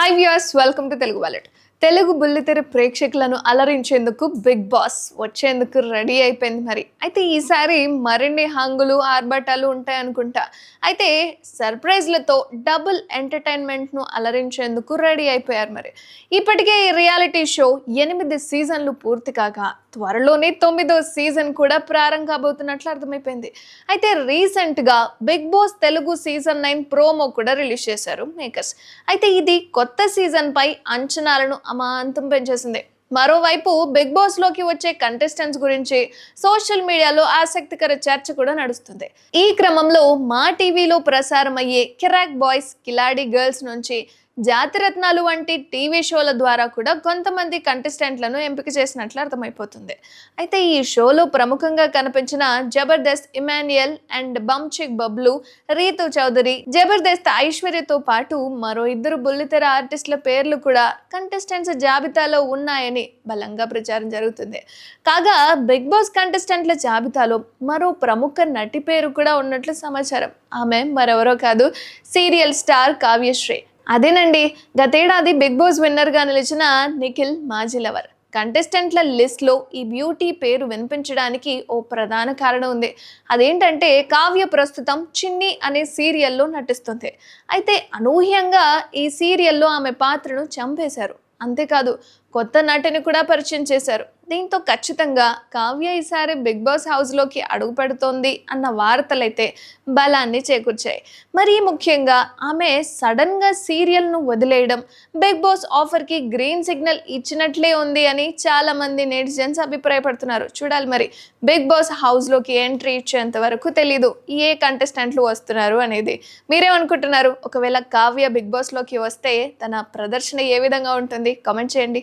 Hi viewers welcome to Telugu wallet Telugu బుల్లితెర ప్రేక్షకులను అలరించేందుకు బిగ్ బాస్ వచ్చేందుకు రెడీ అయిపోయింది మరి. అయితే ఈసారి మరిన్ని హంగులు ఆర్భటాలు ఉంటాయనుకుంటా అయితే సర్ప్రైజ్లతో డబుల్ ఎంటర్టైన్మెంట్ను అలరించేందుకు రెడీ అయిపోయారు మరి. ఇప్పటికే ఈ రియాలిటీ షో ఎనిమిది సీజన్లు పూర్తి కాగా త్వరలోనే తొమ్మిదో సీజన్ కూడా ప్రారంభం కాబోతున్నట్లు అర్థమైపోయింది. అయితే రీసెంట్గా Bigg Boss Telugu season nine promo కూడా రిలీజ్ చేశారు మేకర్స్. అయితే ఇది కొత్త సీజన్పై అంచనాలను అమాంతం పెంచేసింది. మరోవైపు బిగ్ బాస్లోకి వచ్చే కంటెస్టెంట్స్ గురించి సోషల్ మీడియాలో ఆసక్తికర చర్చ కూడా నడుస్తుంది. ఈ క్రమంలో మా టీవీలో ప్రసారం అయ్యే కిరాక్ బాయ్స్ కిలాడి గర్ల్స్ నుంచి జాతిరత్నాలు వంటి టీవీ షోల ద్వారా కూడా కొంతమంది కంటెస్టెంట్లను ఎంపిక చేసినట్లు అర్థమైపోతుంది. అయితే ఈ షోలో ప్రముఖంగా కనిపించిన జబర్దస్త్ ఇమాన్యుయల్ అండ్ బంచిక్ బబ్లు రీతు చౌదరి జబర్దస్త్ ఐశ్వర్యతో పాటు మరో ఇద్దరు బుల్లితెర ఆర్టిస్టుల పేర్లు కూడా కంటెస్టెంట్స్ జాబితాలో ఉన్నాయని బలంగా ప్రచారం జరుగుతుంది. కాగా బిగ్ బాస్ కంటెస్టెంట్ల జాబితాలో మరో ప్రముఖ నటి పేరు కూడా ఉన్నట్లు సమాచారం. ఆమె మరెవరో కాదు సీరియల్ స్టార్ కావ్యశ్రీ. అదేనండి గతేడాది బిగ్ బాస్ విన్నర్గా నిలిచిన నిఖిల్ మాజీ లవర్. కంటెస్టెంట్ల లిస్ట్లో ఈ బ్యూటీ పేరు వినిపించడానికి ఓ ప్రధాన కారణం ఉంది. అదేంటంటే కావ్య ప్రస్తుతం చిన్ని అనే సీరియల్లో నటిస్తుంది. అయితే అనూహ్యంగా ఈ సీరియల్లో ఆమె పాత్రను చంపేశారు. అంతేకాదు కొత్త నటిని కూడా పరిచయం చేశారు. దీంతో ఖచ్చితంగా కావ్య ఈసారి బిగ్ బాస్ హౌస్లోకి అడుగు పెడుతోంది అన్న వార్తలైతే బలాన్ని చేకూర్చాయి. మరీ ముఖ్యంగా ఆమె సడన్గా సీరియల్ను వదిలేయడం బిగ్ బాస్ ఆఫర్కి గ్రీన్ సిగ్నల్ ఇచ్చినట్లే ఉంది అని చాలామంది నెటిజన్స్ అభిప్రాయపడుతున్నారు. చూడాలి మరి బిగ్ బాస్ హౌస్లోకి ఎంట్రీ ఇచ్చేంత వరకు తెలీదు ఏ కంటెస్టెంట్లు వస్తున్నారు అనేది. మీరేమనుకుంటున్నారు? ఒకవేళ కావ్య బిగ్ బాస్లోకి వస్తే తన ప్రదర్శన ఏ విధంగా ఉంటుంది? కామెంట్ చేయండి.